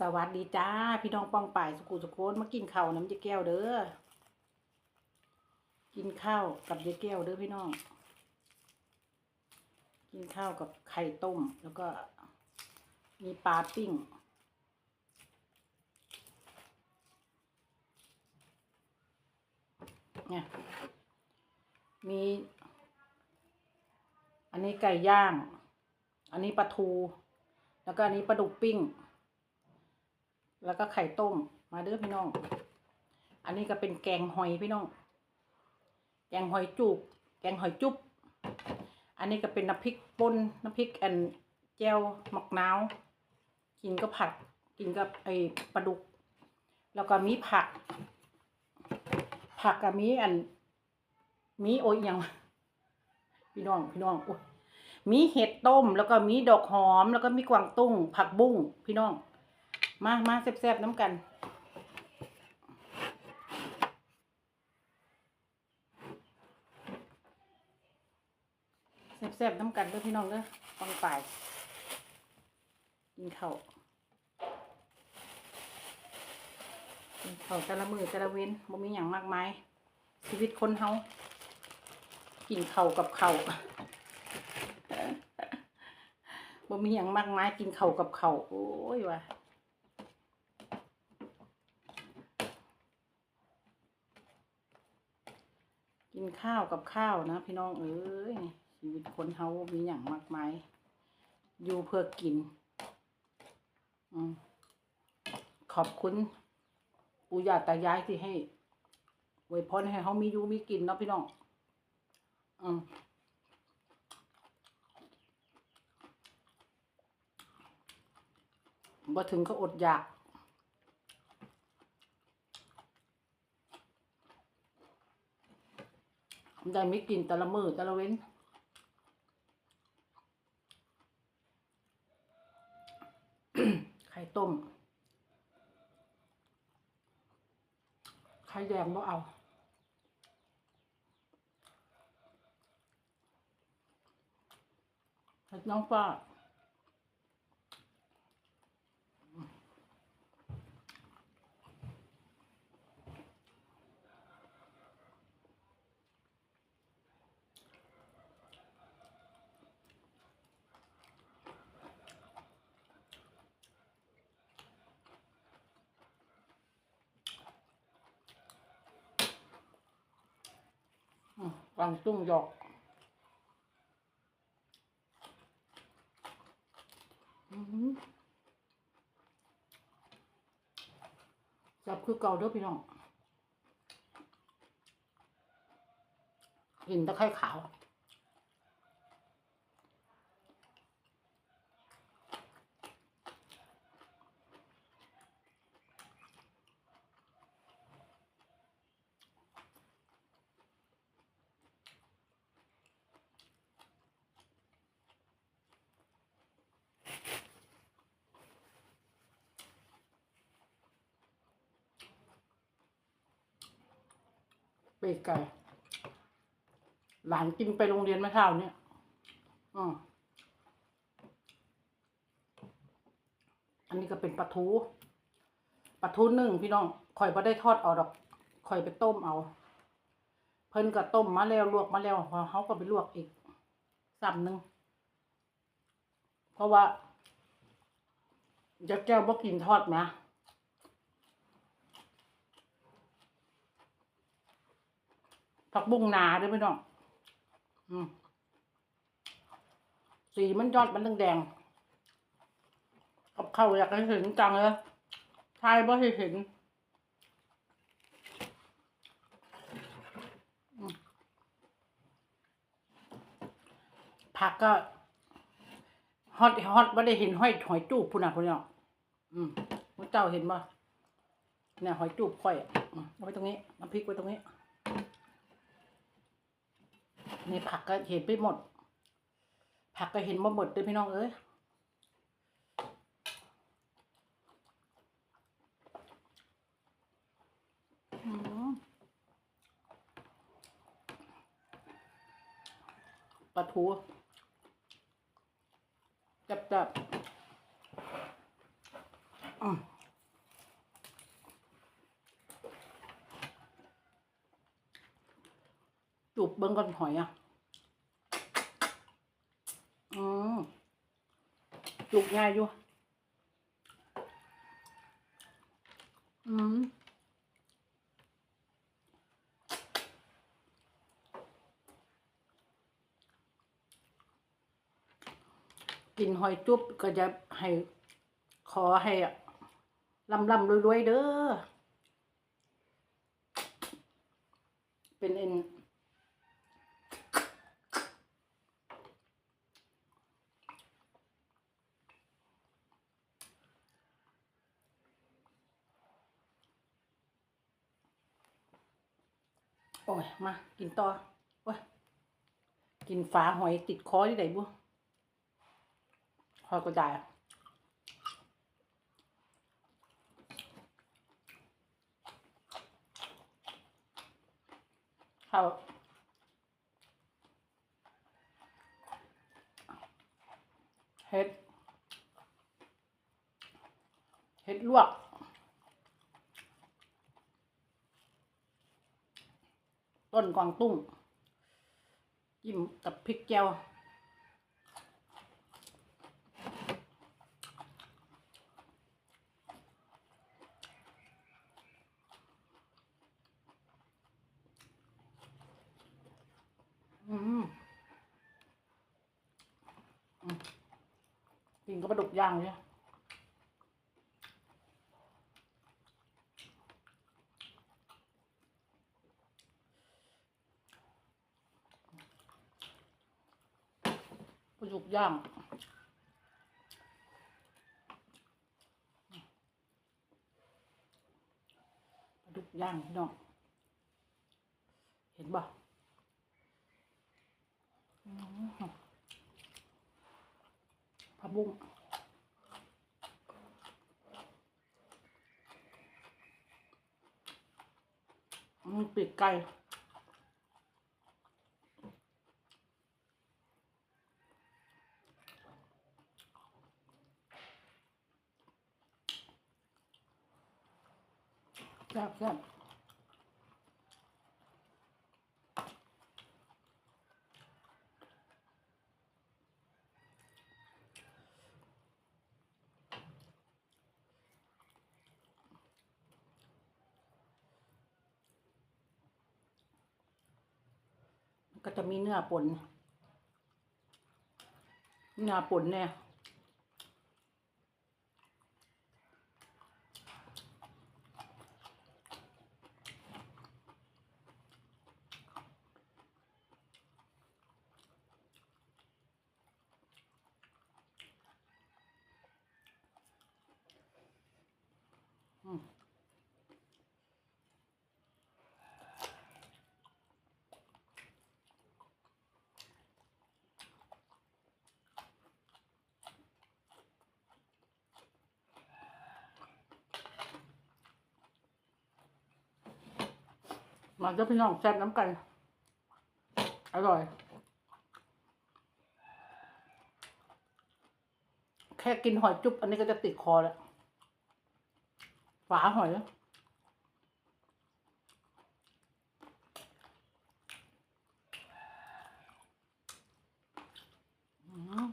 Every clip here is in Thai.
สวัสดีจ้า พี่น้องป้องป่ายสุขุสุโคนมากินข้าวน้ำยายแก้วเด้อกินข้าวกับยายแก้วเด้อพี่น้อง กินข้าวกับไข่ต้ม แล้วก็มีปลาปิ้งเนี่ยมี อันนี้ไก่ย่าง อันนี้ปลาทู แล้วก็อันนี้ปลาดุกปิ้ง แล้วก็ไข่ต้มมาเด้อพี่น้อง อันนี้ก็เป็นแกงหอยพี่น้อง แกงหอยจุก แกงหอยจุ๊บอันนี้ก็เป็นน้ำพริกป่นน้ำพริกแอนแจวหมักนาว กินก็ผัด กินกับไอ้ปลาดุก แล้วก็มีผัก ผักกับมีอัน มีโอ้ยยังพี่น้องพี่น้องโอ้ยมีเห็ดต้ม แล้วก็มีดอกหอม แล้วก็มีกวางตุ้ง ผักบุ้งพี่น้อง มามาแซ่บๆน้ำกัน แซ่บๆน้ำกันเด้อพี่น้องเด้อฟังไปกินข้าวกินข้าวแต่ละมือแต่ละเว้นบ่มีอย่างมากมายชีวิตคนเฮากินข้าวกับข้าวบ่มีอย่างมากมายกินข้าวกับข้าวโอ้ยว่ะ กินข้าวกับข้าวนะพี่น้องเอ้ยชีวิตคนเฮามีอย่างมากมาย อยู่เพื่อกินอขอบคุณปู่ย่าตายายที่ให้ไว้พรให้เฮามีอยู่มีกินเนาะพี่น้องอืมบ่ถึงก็อดอยาก ได้ไม่กินแต่ละมือแต่ละเว้นไข่ต้มไข่แดงบ่เอาน้องฟ้า กวางตุ้งหยอกอืมจับคือเก่าเด้อพี่น้องกินตะไคร้ขาว ปีกไก่ หลานกินไปโรงเรียนเมื่อเช้าเนี่ยอืมอันนี้ก็เป็นปลาทูปลาทูนึ่งพี่น้องข่อยไ่ได้ทอดเอาดอกข่อยไปต้มเอา เพิ่นก็ต้มมาแล้วลวกมาแล้วพอเขาก็ไปลวกอีกซ้ำหนึ่งเพราะว่าจะแก้วบ่กินทอดนะ ผักบุ้งนาด้วยพี่น้องอืมสีมันยอดมันแดงกับข้าวอยากให้เห็นจังเลยทายบ่ให้เห็นผักก็ฮอตฮอตไม่ได้เห็นห้อยหอยจูบพุ่นน่ะพุ่นเนาะอืมเจ้าเห็นบ่เนี่ยหอยจูบค่อยอะอืมเอาไว้ตรงนี้น้ำพริกไว้ตรงนี้ นี่ผักก็เห็นไปหมด ผักก็เห็นมาหมดเลยพี่น้องเอ้ยอืมปลาทูจับจับอืม จูบเบิ้งก่อนหอยอะ อืมจูบง่ายอยู่ อืมกินหอยจุบก็จะให้ ขอให้ลำลำรวยๆเด้อ เป็นเอ็น โอ้ย มา กินต่อ โอ้ย กินฝาหอยติดคอที่ไหนบุคอยก็ได้อะข้าวเห็ด เห็ดลวก ต้นกวางตุ้งจิ้มกับพริกแจ่วอืมอืมกินกับปลาดุกย่างเนี่ยปลาดุก ย่างปลาดุกย่างพี่น้องเห็นป่ะอืมผักบุ้งอืมปีกไก่แซ่บแซ่บก็จะมีเนื้อปนเนื้อปนเนี่ยอืม มาเจ้าพี่น้องแซ่บน้ำไก่อร่อย แค่กินหอยจุ๊บอันนี้ก็จะติดคอแล้วฝาหอยอะอืม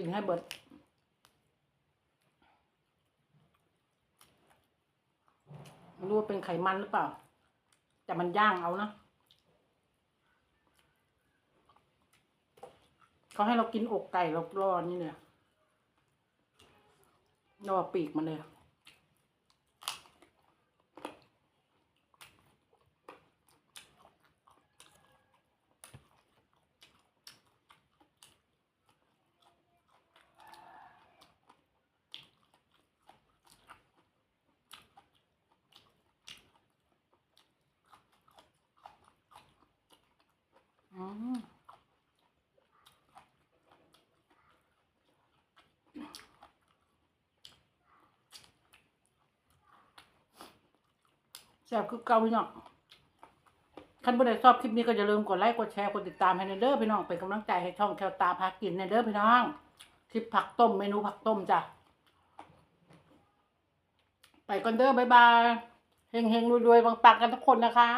กินให้เบิดไม่รู้ว่าเป็นไขมันหรือเปล่า แต่มันย่างเอานะเขาให้เรากินอกไก่เรารอนี่เนี่ยรอปีกมันเลย อ แซ่บคือเก่าพี่น้องคันผู้ใดชอบคลิปนี้ก็อย่าลืมกดไลค์กดแชร์กดติดตามให้ในเด้อพี่น้องเป็นกำลังใจให้ช่องแควตาพากินในเด้อพี่น้องคลิปผักต้มเมนูผักต้มจ้ะไปก่อนเด้อบ๊ายบายเฮงเฮงรวยๆปังๆกันทุกคนนะคะ